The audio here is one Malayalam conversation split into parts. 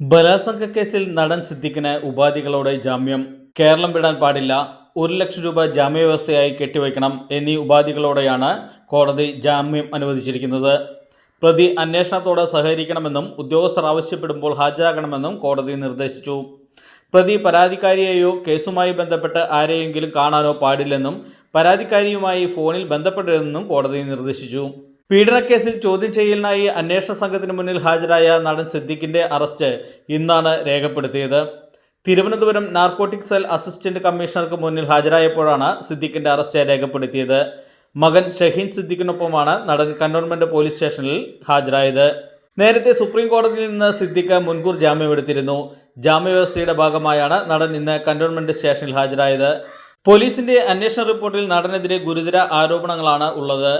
ബലാത്സംഗ കേസിൽ നടൻ സിദ്ദിഖിന് ഉപാധികളോടെ ജാമ്യം. കേരളം വിടാൻ പാടില്ല. ഒരു ലക്ഷം രൂപ ജാമ്യവ്യവസ്ഥയായി കെട്ടിവയ്ക്കണം എന്നീ ഉപാധികളോടെയാണ് കോടതി ജാമ്യം അനുവദിച്ചിരിക്കുന്നത്. പ്രതി അന്വേഷണത്തോട് സഹകരിക്കണമെന്നും ഉദ്യോഗസ്ഥർ ആവശ്യപ്പെടുമ്പോൾ ഹാജരാകണമെന്നും കോടതി നിർദ്ദേശിച്ചു. പ്രതി പരാതിക്കാരിയെയോ കേസുമായി ബന്ധപ്പെട്ട് ആരെയെങ്കിലും കാണാനോ പാടില്ലെന്നും പരാതിക്കാരിയുമായി ഫോണിൽ ബന്ധപ്പെടരുതെന്നും കോടതി നിർദ്ദേശിച്ചു. പീഡനക്കേസിൽ ചോദ്യം ചെയ്യലിനായി അന്വേഷണ സംഘത്തിന് മുന്നിൽ ഹാജരായ നടൻ സിദ്ദിഖിന്റെ അറസ്റ്റ് ഇന്നാണ് രേഖപ്പെടുത്തിയത്. തിരുവനന്തപുരം നാർക്കോട്ടിക് സെൽ അസിസ്റ്റന്റ് കമ്മീഷണർക്ക് മുന്നിൽ ഹാജരായപ്പോഴാണ് സിദ്ദിഖിന്റെ അറസ്റ്റ് രേഖപ്പെടുത്തിയത്. മകൻ ഷഹീൻ സിദ്ദിഖിനൊപ്പമാണ് നടൻ കന്റോൺമെന്റ് പോലീസ് സ്റ്റേഷനിൽ ഹാജരായത്. നേരത്തെ സുപ്രീം കോടതിയിൽ നിന്ന് സിദ്ദിഖ് മുൻകൂർ ജാമ്യമെടുത്തിരുന്നു ജാമ്യവ്യവസ്ഥയുടെ ഭാഗമായാണ് നടൻ ഇന്ന് കന്റോൺമെന്റ് സ്റ്റേഷനിൽ ഹാജരായത്. പോലീസിന്റെ അന്വേഷണ റിപ്പോർട്ടിൽ നടനെതിരെ ഗുരുതര ആരോപണങ്ങളാണ് ഉള്ളത്.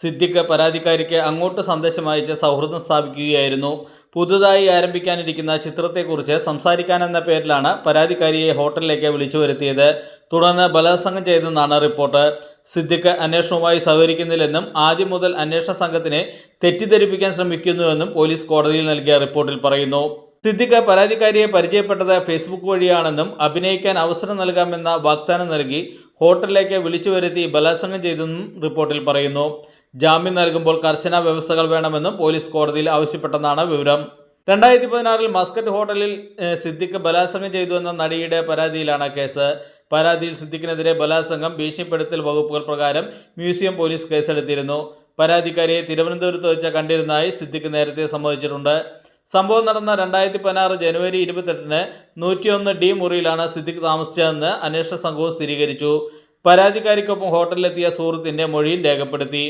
സിദ്ദിഖ് പരാതിക്കാരിക്ക് അങ്ങോട്ട് സന്ദേശം അയച്ച് സൗഹൃദം സ്ഥാപിക്കുകയായിരുന്നു. പുതുതായി ആരംഭിക്കാനിരിക്കുന്ന ചിത്രത്തെക്കുറിച്ച് സംസാരിക്കാനെന്ന പേരിലാണ് പരാതിക്കാരിയെ ഹോട്ടലിലേക്ക് വിളിച്ചു വരുത്തിയത്. തുടർന്ന് ബലാത്സംഗം ചെയ്തെന്നാണ് റിപ്പോർട്ട്. സിദ്ദിഖ് അന്വേഷണവുമായി സഹകരിക്കുന്നില്ലെന്നും ആദ്യം മുതൽ അന്വേഷണ സംഘത്തിനെ തെറ്റിദ്ധരിപ്പിക്കാൻ ശ്രമിക്കുന്നുവെന്നും പോലീസ് കോടതിയിൽ നൽകിയ റിപ്പോർട്ടിൽ പറയുന്നു. സിദ്ദിഖ് പരാതിക്കാരിയെ പരിചയപ്പെട്ടത് ഫേസ്ബുക്ക് വഴിയാണെന്നും അഭിനയിക്കാൻ അവസരം നൽകാമെന്ന വാഗ്ദാനം നൽകി ഹോട്ടലിലേക്ക് വിളിച്ചു വരുത്തി ബലാത്സംഗം ചെയ്തെന്നും റിപ്പോർട്ടിൽ പറയുന്നു. ജാമ്യം നൽകുമ്പോൾ കർശന വ്യവസ്ഥകൾ വേണമെന്നും പോലീസ് കോടതിയിൽ ആവശ്യപ്പെട്ടെന്നാണ് വിവരം. രണ്ടായിരത്തി പതിനാറിൽ മസ്കറ്റ് ഹോട്ടലിൽ സിദ്ദിഖ് ബലാത്സംഗം ചെയ്തുവെന്ന നടിയുടെ പരാതിയിലാണ് കേസ്. പരാതിയിൽ സിദ്ദിഖിനെതിരെ ബലാത്സംഗം ഭീഷണിപ്പെടുത്തൽ വകുപ്പുകൾ പ്രകാരം മ്യൂസിയം പോലീസ് കേസെടുത്തിരുന്നു. പരാതിക്കാരിയെ തിരുവനന്തപുരത്ത് വെച്ച് കണ്ടിരുന്നതായി സിദ്ദിഖ് നേരത്തെ സമ്മതിച്ചിട്ടുണ്ട്. സംഭവം നടന്ന രണ്ടായിരത്തി പതിനാറ് ജനുവരി ഇരുപത്തെട്ടിന് നൂറ്റിയൊന്ന് ഡി മുറിയിലാണ് സിദ്ദിഖ് താമസിച്ചതെന്ന് അന്വേഷണ സംഘവും സ്ഥിരീകരിച്ചു. പരാതിക്കാരിക്കൊപ്പം ഹോട്ടലിലെത്തിയ സുഹൃത്തിന്റെ മൊഴിയും രേഖപ്പെടുത്തി.